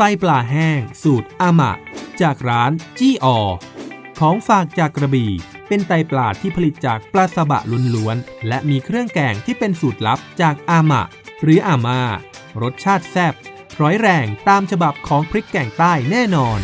ไตปลาแห้ง สูตรอามะ จากร้านจี้ออของฝากจากกระบี่ เป็นไตปลาที่ผลิตจากปลาสบะล้วนๆและมีเครื่องแกงที่เป็นสูตรลับจากอามะ หรืออาม่ารสชาติแซ่บร้อยแรงตามฉบับของพริกแกงใต้แน่นอน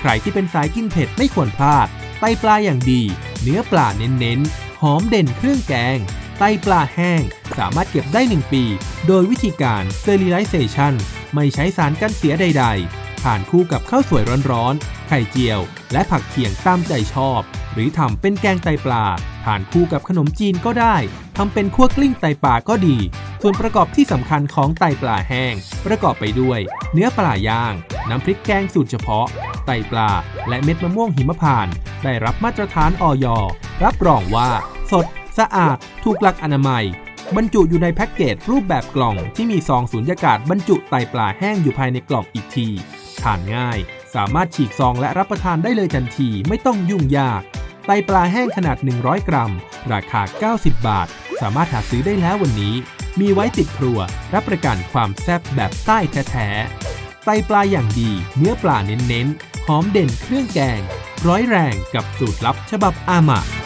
ใครที่เป็นสายกินเผ็ดไม่ควรพลาดไตปลาอย่างดี เนื้อปลาเน้นๆหอมเด่นเครื่องแกง ไตปลาแห้ง สามารถเก็บได้ 1 ปี โดยวิธีการ sterilization ไม่ใช้สารกันเสียใดๆทานคู่กับข้าวสวยร้อนๆ ไข่เจียว และผักเคียงตามใจชอบ หรือทำเป็นแกงไตปลาทานคู่กับขนมจีนก็ได้ทำเป็นคั่วกลิ้งไตปลาก็ดี ส่วนประกอบที่สำคัญของไตปลาแห้ง ประกอบไปด้วย เนื้อปลาย่าง น้ำพริกแกงสูตรเฉพาะ ไตปลา และเม็ดมะม่วงหิมพานต์ได้รับมาตรฐานออยรับรองว่า สด สะอาด ถูกหลักอนามัย บรรจุอยู่ในแพ็กเกจรูปแบบกล่องที่มีซองสูญญากาศบรรจุไตปลาแห้งอยู่ภายในกล่องอีกที ทานง่าย สามารถฉีกซองและรับประทานได้เลยทันทีไม่ต้องยุ่งยาก ไตปลาแห้งขนาด 100 กรัม ราคา 90 บาท สามารถหาซื้อได้แล้ววันนี้ มีไว้ติดครัว รับประกันความแซ่บแบบใต้แท้ๆไตปลาอย่างดี เนื้อปลาเน้นๆหอมเด่นเครื่องแกง ร้อยแรงกับสูตรลับฉบับอามะ